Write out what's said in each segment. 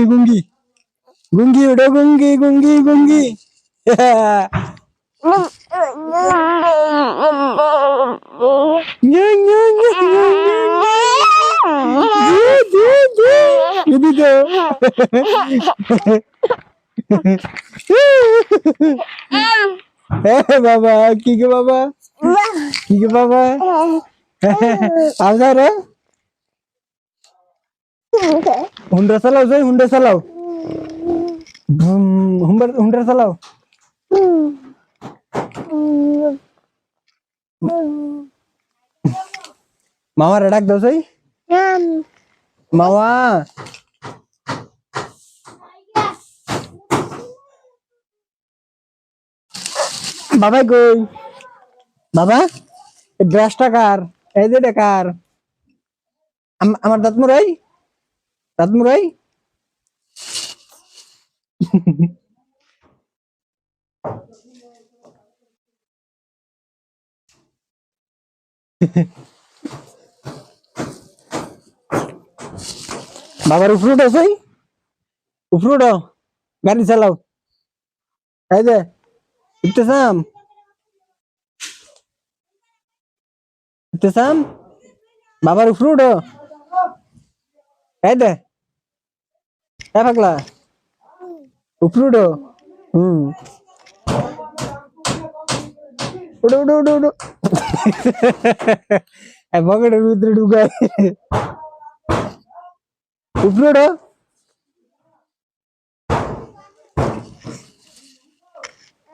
গুঙ্গি গুঙ্গি গুঙ্গি ওটা গুঙ্গি গুঙ্গি গুঙ্গি nya, nya, nya, nya, nya, nya. জি, জি, জি। এদিকে এ বাবা কি গে বাবা কি গে বাবা আজা রে হুন্ডা চালাও যাই হুন্ডা চালাও। হুন্ডা চালাও। মামারে ডাক দাও যাই মামা। বাবা কই? বাবা ব্রাশটা কার? এই যে কার? আম- আমার দাঁত মুরাই? দাঁত মুরাই বাবার উপরে উঠো সেই উপরে উঠো গাড়ি চালাও এই যে ইবতেসাম ইবতেসাম বাবার উপরে উঠো এই দে এ পাগলা উপরে উঠো হুম উঠো উঠো উঠো উঠো এই পকেটের ভিতরে ঢুকায় উপরে উঠো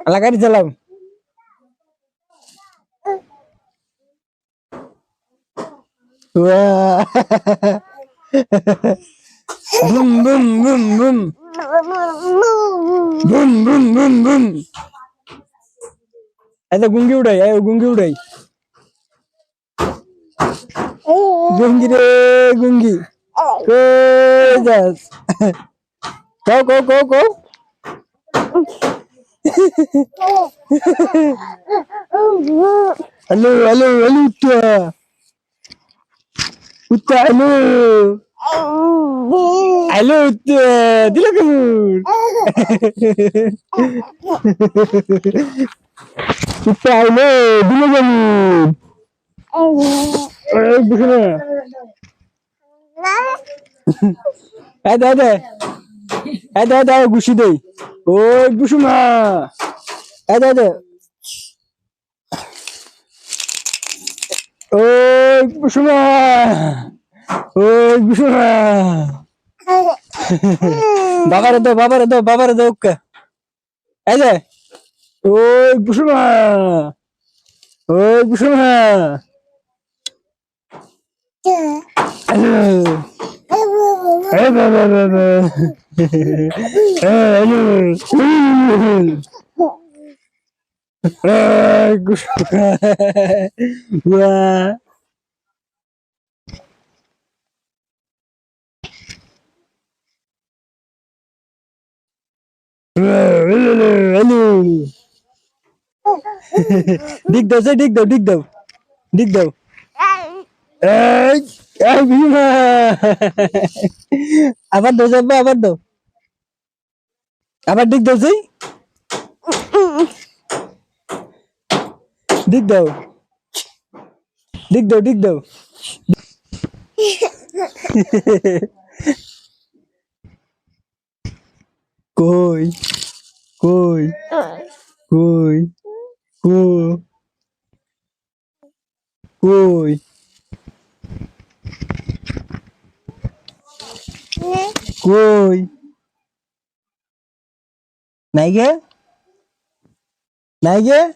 আলা গাড়ি চালাও Wah. Bum bum bum bum bum bum bum bum. ऐसा गुंगी उड़ाई आयो गुंगी उड़ाई गुंगी रे गुंगी को जास को को को को हेलो हेलो हेलो उत्ता उत्ता हेलो হ্যালো দিল কাপুর কুত্তা আইলো দিল কাপুর দেখে না Hadi hadi. Hadi hadi hadi kuşu dey. Oy kuşum ha. Hadi hadi. Oy kuşum ha. Oy kuşum ha. বাবারে দাও বাবারে দাও বাবারে দাও ওকে। এই যে। ওই বুসুমা ওই বুসুমা এই বুসুমা দাও, সে দিক দাও দিক দাও দিক দাও। এই এই ভীমা। আবার দাও যাব আবার দাও। আবার দিক দাও সেই দিক দাও। দিক দাও দিক দাও। cô ơi cô ơi cô Côi. Côi. Cô Cua. Cô Côi. Này ghê Này ghê